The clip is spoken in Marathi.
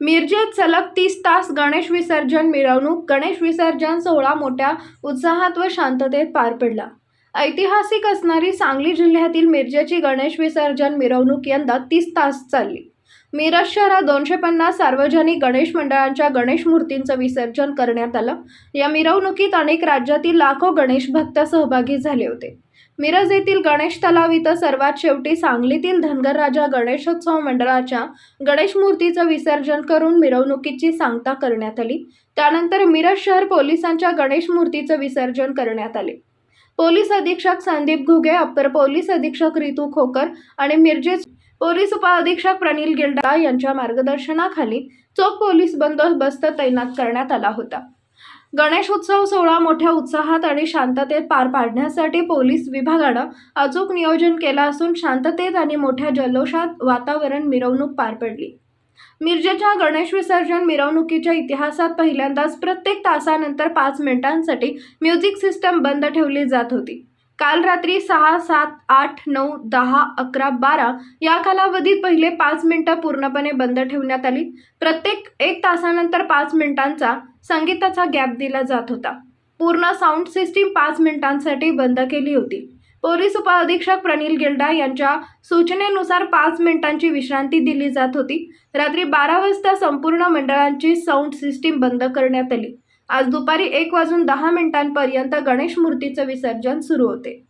मिरजेत सलग तीस तास गणेश विसर्जन मिरवणूक गणेश विसर्जन सोहळा मोठ्या उत्साहात व शांततेत पार पडला. ऐतिहासिक असणारी सांगली जिल्ह्यातील मिरजेची गणेश विसर्जन मिरवणूक यंदा तीस तास चालली. मिरज शहरात दोनशे पन्नास सार्वजनिक गणेश मंडळांच्या गणेश मूर्तींचं विसर्जन करण्यात आलं. या मिरवणुकीत अनेक राज्यातील लाखो गणेश भक्त सहभागी झाले होते. मिरज येथील गणेश तलाव इथं सर्वात शेवटी सांगलीतील धनगर राजा गणेशोत्सव मंडळाच्या गणेश मूर्तीचं विसर्जन करून मिरवणुकीची सांगता करण्यात आली. त्यानंतर मिरज शहर पोलिसांच्या गणेश मूर्तीचं विसर्जन करण्यात आले. पोलीस अधीक्षक संदीप घुगे अप्पर पोलीस अधीक्षक रितू खोकर आणि मिरजेच पोलीस उपअधीक्षक प्रणील गिल्डा यांच्या मार्गदर्शनाखाली चोख पोलीस बंदोबस्त तैनात करण्यात आला होता. गणेश उत्सव सोहळा मोठ्या उत्साहात आणि शांततेत पार पाडण्यासाठी पोलीस विभागानं अचूक नियोजन केलं असून शांततेत आणि मोठ्या जल्लोषात वातावरण मिरवणूक पार पडली. मिरजेच्या गणेश विसर्जन मिरवणुकीच्या इतिहासात पहिल्यांदाच प्रत्येक तासानंतर पाच मिनिटांसाठी म्युझिक सिस्टम बंद ठेवली जात होती. काल रात्री सहा सात आठ नऊ दहा अकरा बारा या कालावधीत पहिले पाच मिनिटं पूर्णपणे बंद ठेवण्यात आली. प्रत्येक एक तासानंतर पाच मिनिटांचा संगीताचा गॅप दिला जात होता. पूर्ण साऊंड सिस्टीम पाच मिनिटांसाठी बंद केली होती. पोलीस उपअधीक्षक प्रणील गिल्डा यांच्या सूचनेनुसार पाच मिनिटांची विश्रांती दिली जात होती. रात्री बारा वाजता संपूर्ण मंडळांची साऊंड सिस्टीम बंद करण्यात आली. आज दुपारी एक वाजून दहा मिनिटांपर्यंत गणेश मूर्तीचं विसर्जन सुरू होते.